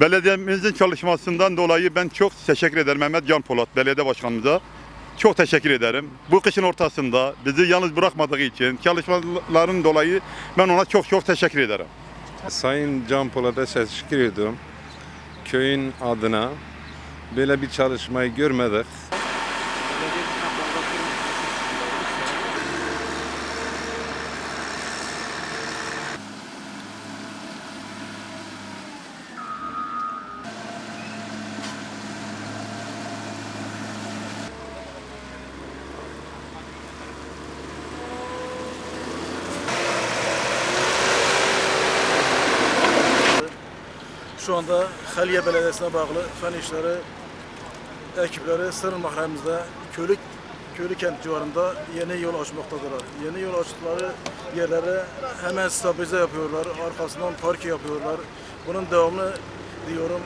Belediyemizin çalışmasından dolayı ben çok teşekkür ederim Mehmet Can Polat, belediye başkanımıza. Çok teşekkür ederim. Bu kışın ortasında bizi yalnız bırakmadığı için çalışmaların dolayı ben ona çok çok teşekkür ederim. Sayın Can Polat'a teşekkür ediyorum. Köyün adına böyle bir çalışmayı görmedik. Şu anda Haliye Belediyesi'ne bağlı fen işleri ekipleri Sırın mahallemizde köylü, köylü kent civarında yeni yol açmaktadırlar. Yeni yol açtıkları yerlere hemen stabilize yapıyorlar. Arkasından park yapıyorlar. Bunun devamlı diyorum